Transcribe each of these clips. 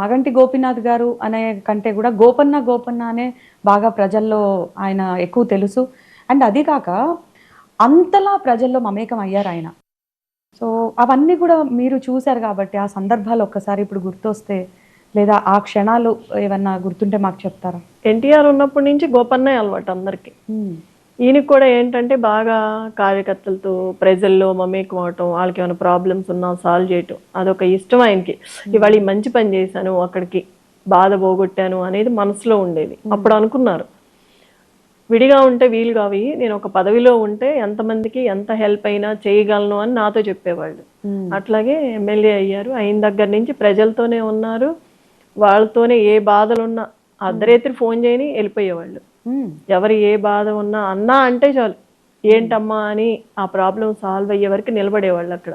మాగంటి గోపీనాథ్ గారు అనే కంటే కూడా గోపన్న గోపన్న అనే బాగా ప్రజల్లో ఆయన ఎక్కువ తెలుసు. అండ్ అది కాక అంతలా ప్రజల్లో మమేకం అయ్యారు ఆయన. సో అవన్నీ కూడా మీరు చూశారు కాబట్టి ఆ సందర్భాలు ఒక్కసారి ఇప్పుడు గుర్తొస్తే లేదా ఆ క్షణాలు ఏమన్నా గుర్తుంటే మాకు చెప్తారా? ఎన్టీఆర్ ఉన్నప్పటి నుంచి గోపన్నే అలవాటు అందరికి. ఈయనకి కూడా ఏంటంటే బాగా కార్యకర్తలతో ప్రజల్లో మమేకం అవటం వాళ్ళకి ఏమైనా ప్రాబ్లమ్స్ ఉన్నా సాల్వ్ చేయటం అదొక ఇష్టం ఆయనకి. ఇవాళ ఈ మంచి పని చేశాను అక్కడికి బాధ పోగొట్టాను అనేది మనసులో ఉండేది. అప్పుడు అనుకున్నారు. విడిగా ఉంటే వీలు కావి. నేను ఒక పదవిలో ఉంటే ఎంతమందికి ఎంత హెల్ప్ అయినా చేయగలను అని నాతో చెప్పేవాళ్ళు. అట్లాగే ఎమ్మెల్యే అయ్యారు. అయిన దగ్గర నుంచి ప్రజలతోనే ఉన్నారు. వాళ్ళతోనే ఏ బాధలున్నా అర్ధరేత్రి ఫోన్ చేయని వెళ్ళిపోయేవాళ్ళు. ఎవరు ఏ బాధ ఉన్నా అన్నా అంటే చాలు. ఏంటమ్మా అని ఆ ప్రాబ్లం సాల్వ్ అయ్యే వరకు నిలబడేవాళ్ళు అక్కడ.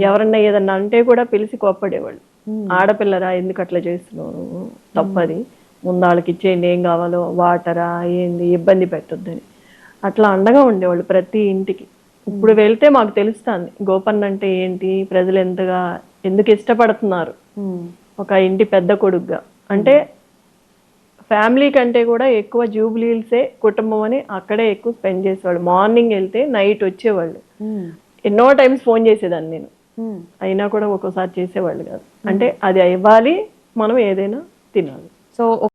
ఎవరన్నా ఏదన్నా అంటే కూడా పిలిచి కోప్పడేవాళ్ళు. ఆడపిల్లరా ఎందుకు అట్లా చేస్తున్నావు? తప్పది. ముందు వాళ్ళకి ఇచ్చేయండి ఏం కావాలో వాటరా ఏంది ఇబ్బంది పెట్టొద్దని. అట్లా అండగా ఉండేవాళ్ళు ప్రతి ఇంటికి. ఇప్పుడు వెళ్తే మాకు తెలుస్తుంది. గోపన్న అంటే ఏంటి? ప్రజలు ఎంతగా ఎందుకు ఇష్టపడుతున్నారు? ఒక ఇంటి పెద్ద కొడుకుగా. అంటే ఫ్యామిలీ కంటే కూడా ఎక్కువ జూబ్లీల్సే కుటుంబం అని అక్కడే ఎక్కువ స్పెండ్ చేసేవాళ్ళు. మార్నింగ్ వెళ్తే నైట్ వచ్చేవాళ్ళు. ఎన్నో టైమ్స్ ఫోన్ చేసేదాన్ని నేను. అయినా కూడా ఒక్కోసారి చేసేవాళ్ళు కాదు. అంటే అది ఇవ్వాలి మనం ఏదైనా తినాలి. సో